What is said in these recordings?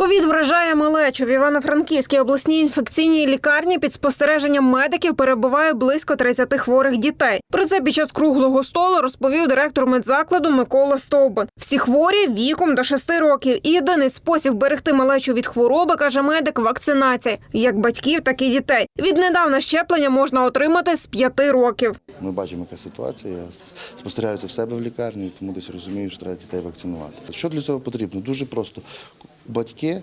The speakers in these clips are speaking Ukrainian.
Ковід вражає малечу. В Івано-Франківській обласній інфекційній лікарні під спостереженням медиків перебуває близько 30 хворих дітей. Про це під час круглого столу розповів директор медзакладу Микола Стовбан. Всі хворі віком до 6 років. І єдиний спосіб берегти малечу від хвороби, каже медик, вакцинація. Як батьків, так і дітей. Віднедавна щеплення можна отримати з 5 років. Ми бачимо, яка ситуація. Я спостерігаю це в себе в лікарні, тому десь розумію, що треба дітей вакцинувати. Що для цього потрібно? Дуже просто. Батьки,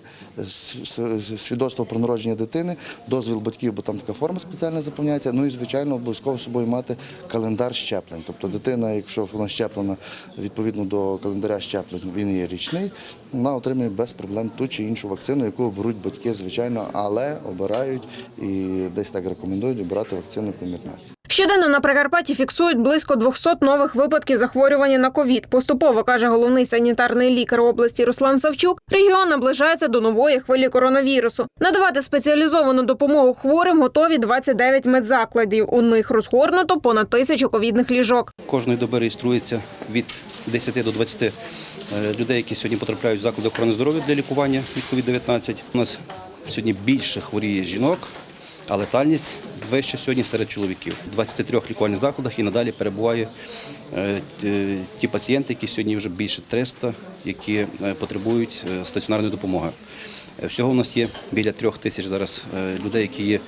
свідоцтво про народження дитини, дозвіл батьків, бо там така форма спеціальна заповняється. Ну і звичайно, обов'язково з собою мати календар щеплень. Тобто дитина, якщо вона щеплена відповідно до календаря щеплень, він є річний, вона отримує без проблем ту чи іншу вакцину, яку оберуть батьки, звичайно, але обирають і десь так рекомендують обирати вакцину помірно. Щоденно на Прикарпатті фіксують близько 200 нових випадків захворювання на ковід. Поступово каже головний санітарний лікар області Руслан Савчук. Регіон наближається до нової хвилі коронавірусу. Надавати спеціалізовану допомогу хворим готові 29 медзакладів. У них розгорнуто понад тисячу ковідних ліжок. Кожної доби реєструється від 10 до 20 е, людей, які сьогодні потрапляють в заклади охорони здоров'я для лікування від COVID-19. У нас сьогодні більше хворіє жінок, а летальність вища сьогодні серед чоловіків. В 23 лікувальних закладах і надалі перебуває е, ті пацієнти, які сьогодні вже більше 300, які е, потребують е, стаціонарної допомоги. Всього у нас є біля трьох тисяч зараз людей, які є,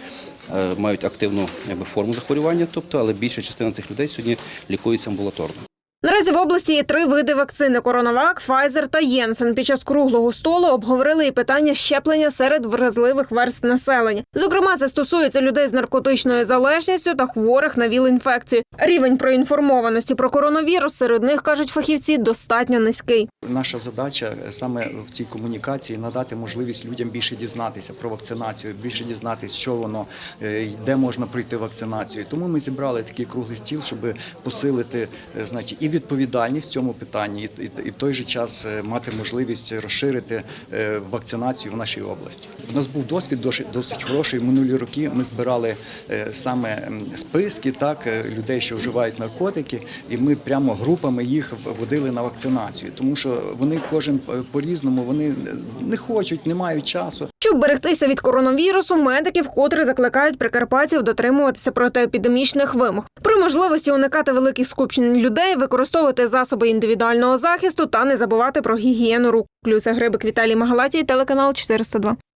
мають активну якби, форму захворювання, тобто, але більша частина цих людей сьогодні лікується амбулаторно. Наразі в області є три види вакцини: Коронавак, Pfizer та Єнсен. Під час круглого столу обговорили і питання щеплення серед вразливих верств населення. Зокрема, це стосується людей з наркотичною залежністю та хворих на ВІЛ-інфекцію. Рівень проінформованості про коронавірус серед них кажуть фахівці достатньо низький. Наша задача е, саме в цій комунікації надати можливість людям більше дізнатися про вакцинацію, більше дізнатися, що воно, е, де можна пройти вакцинацію. Тому ми зібрали такий круглий стіл, щоб посилити е, значить, і відповідальність в цьому питанні, і, в той же час е, мати можливість розширити е, вакцинацію в нашій області. У нас був досвід досить, хороший. Минулі роки ми збирали е, саме списки так людей, що вживають наркотики, і ми прямо групами їх водили на вакцинацію, тому що вони кожен е, по-різному вони не хочуть, не мають часу. Щоб берегтися від коронавірусу, медики вкотре закликають прикарпатців дотримуватися протиепідемічних вимог. При можливості уникати великих скупчень людей, використовувати засоби індивідуального захисту та не забувати про гігієну рук. Плюс Грибик Віталій Магалатій, телеканал 402.